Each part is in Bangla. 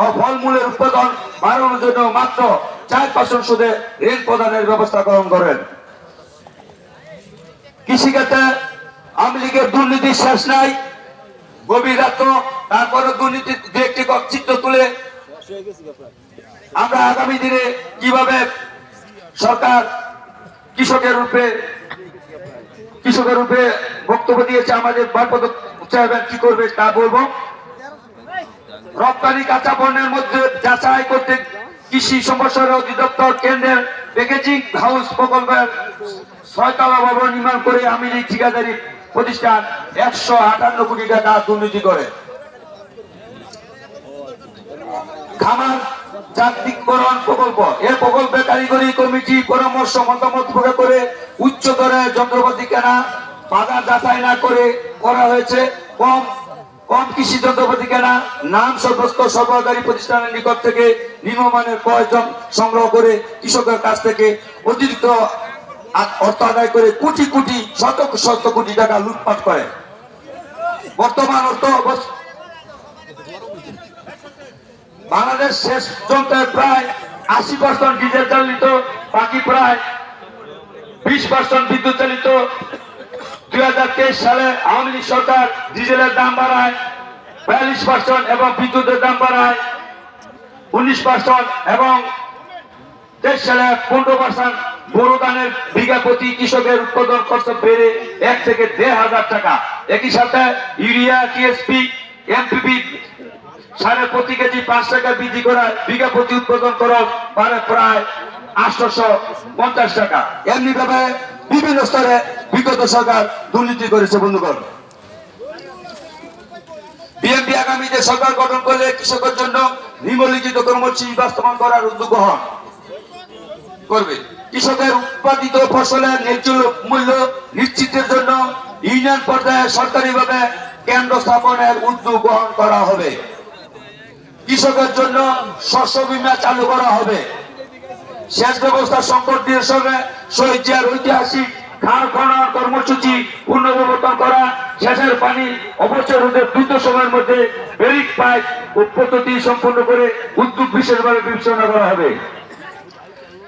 ও ফলমূলের উৎপাদন বাড়ানোর জন্য মাত্র চার পার্সেন্ট সুদে ঋণ প্রদানের ব্যবস্থা গ্রহণ করেন। কৃষিক্ষেত্রে আওয়ামী লীগের দুর্নীতি শেষ নাই। গভীর রাত্র তারপরে দুর্নীতি দু একটি চিত্র তুলে আমরা আগামী দিনে কীভাবে সরকার কৃষকের রূপে কৃষকের রূপে বক্তব্য দিয়েছে, আমাদের চেয়ারম্যান কি করবে তা বলব। রপ্তানি কাঁচা পণ্যের মধ্যে যাচাই করতে কৃষি সম্প্রসারণ অধিদপ্তর কেন্দ্রের প্যাকেজিং হাউস প্রকল্পের ছয়তলা ভবন নির্মাণ করে আমি লীগ ঠিকাদারি প্রতিষ্ঠান একশো আটান্ন কোটি টাকা দুর্নীতি করে। খামার যান্ত্রিকরণ প্রকল্প। এ প্রকল্পে কারিগরি কমিটি পরামর্শ মতামত প্রকাশ করে উচ্চ দরে যন্ত্রপাতি কেনা, বাজার যাচাই না করে করা হয়েছে। কম কম কৃষি যন্ত্রপাতি কেনা নাম সর্বস্ত সরবরাহকারী প্রতিষ্ঠানের নিকট থেকে নিম্নমানের প্রয়োজন সংগ্রহ করে কৃষকের কাছ থেকে অতিরিক্ত অর্থ আদায় করে কোটি কোটি, শত শত কোটি টাকা লুটপাট করে। বর্তমান অর্থ বাংলাদেশ শেষ যন্ত্রের প্রায় আশি পার্সেন্ট ডিজেল চালিত, বাকি প্রায় বিশ পার্সেন্ট বিদ্যুৎ চালিত দুই হাজার তেইশ সালে আওয়ামী লীগ সরকার ডিজেলের দাম বাড়ায়, বিয়াল্লিশ পার্সেন্ট এবং বিদ্যুতের দাম বাড়ায়, উনিশ পার্সেন্ট এবং তেইশ সালে পনেরো পার্সেন্ট বোরো ধানের বিঘা প্রতি কৃষকের উৎপাদন খরচ বেড়ে এক থেকে দেড় হাজার টাকা। একই সাথে ইউরিয়া, টিএসপি, এমপিপি সাড়ে প্রতি কেজি পাঁচ টাকা বৃদ্ধি করায় বিঘা প্রতি উৎপাদন খরচ পারে প্রায় আটশোশো পঞ্চাশ টাকা। এমনি ভাবে বিভিন্ন স্তরে বিগত সরকার দুর্নীতি করেছে, বন্ধুগণ। বিএনপি আগামীতে সরকার গঠন করলে কৃষকের জন্য নিম্নলিখিত কর্মসূচি বাস্তবায়ন করার উদ্যোগ গ্রহণ করবে। কৃষকের উৎপাদিত ফসলের ন্যায্য মূল্য নিশ্চিতের জন্য ইউনিয়ন পর্যায়ে সরকারিভাবে কেন্দ্র স্থাপনের উদ্যোগ গ্রহণ করা হবে। কৃষকের জন্য শস্য বীমা চালু করা হবে। সেচ ব্যবস্থা সংকট সঙ্গে শহীদ ঐতিহাসিক খাল খনন কর্মসূচি পুনর্বিবর্তন করা সেচের পানি অপচয় রোধে দ্রুত সময়ের মধ্যে বেরিক পাইপ পদ্ধতি সম্পন্ন করে উদ্যোগ বিশেষভাবে বিবেচনা করা হবে।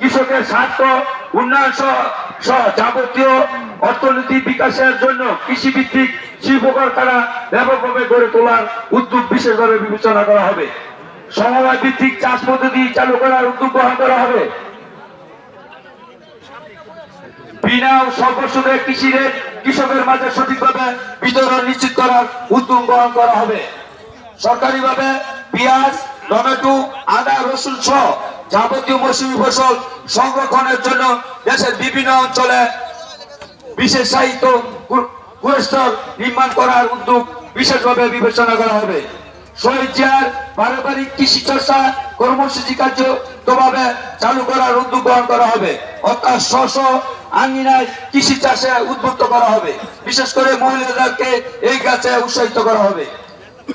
কৃষকের স্বার্থ উন্নয়ন সহ- যাবতীয় অর্থনীতি বিকাশের জন্য কৃষি ভিত্তিক শিল্প কারখানা ব্যাপকভাবে গড়ে তোলার উদ্যোগ বিশেষভাবে বিবেচনা করা হবে। সমবায় ভিত্তিক চাষ পদ্ধতি চালু করার উদ্যোগ গ্রহণ করা হবে। বিনা কৃষি ঋণ কৃষকের মাঝে সঠিকভাবে বিতরণ নিশ্চিত করার গ্রহণ করা হবে। সরকারিভাবে পেঁয়াজ, টমেটো, আদা, রসুন সহ যাবতীয় মৌসুমী ফসল সংরক্ষণের জন্য দেশের বিভিন্ন অঞ্চলে বিশেষ সাহিত্য নির্মাণ করার উদ্যোগ বিশেষভাবে বিবেচনা করা হবে। শহীদ জিয়ার পারিবারিক কৃষি চর্চা, কর্মসূচি কার্যক্রমভাবে চালু করার উদ্যোগ গ্রহণ করা হবে। অর্থাৎ স্ব আঙ্গিনায় কৃষি চাষে উদ্বুদ্ধ করা হবে। বিশেষ করে মহিলাদেরকে এই কাজে উৎসাহিত করা হবে।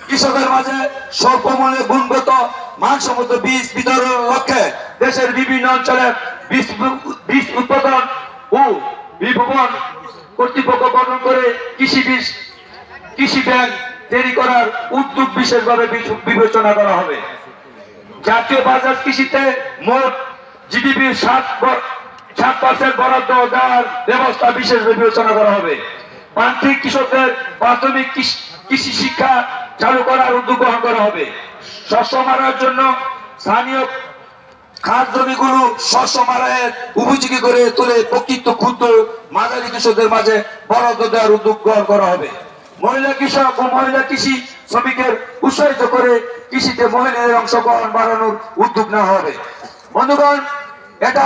কৃষকের মাঝে স্বল্প মূল্যে গুণগত মানসম্মত বীজ বিতরণের লক্ষ্যে দেশের বিভিন্ন অঞ্চলে বীজ উৎপাদন ও বিপণন কর্তৃপক্ষ গঠন করে কৃষি বীজ, কৃষি ব্যাংক তৈরি করার উদ্যোগ বিশেষভাবে বিবেচনা করা হবে। জাতীয় বাজার কৃষিতে মোট জিডিপির সাত সাত পার্সেন্ট বরাদ্দ দেওয়ার ব্যবস্থা বিশেষ বিবেচনা করা হবে। প্রান্তিক কৃষকদের প্রাথমিক কৃষি- কৃষি শিক্ষা চালু করার উদ্যোগ গ্রহণ করা হবে। শস্য মারার জন্য স্থানীয় খাস জমিগুলো শস্য মারায়ের উপযোগী করে তুলে প্রকৃত ক্ষুদ্র মাঝারি কৃষকদের মাঝে বরাদ্দ দেওয়ার উদ্যোগ গ্রহণ করা হবে। মহিলা কৃষক ও মহিলা কৃষি শ্রমিকের উৎসাহিত করে কৃষিতে মহিলাদের অংশগ্রহণ বাড়ানোর উদ্যোগ নেওয়া হবে। বন্ধুগণ এটা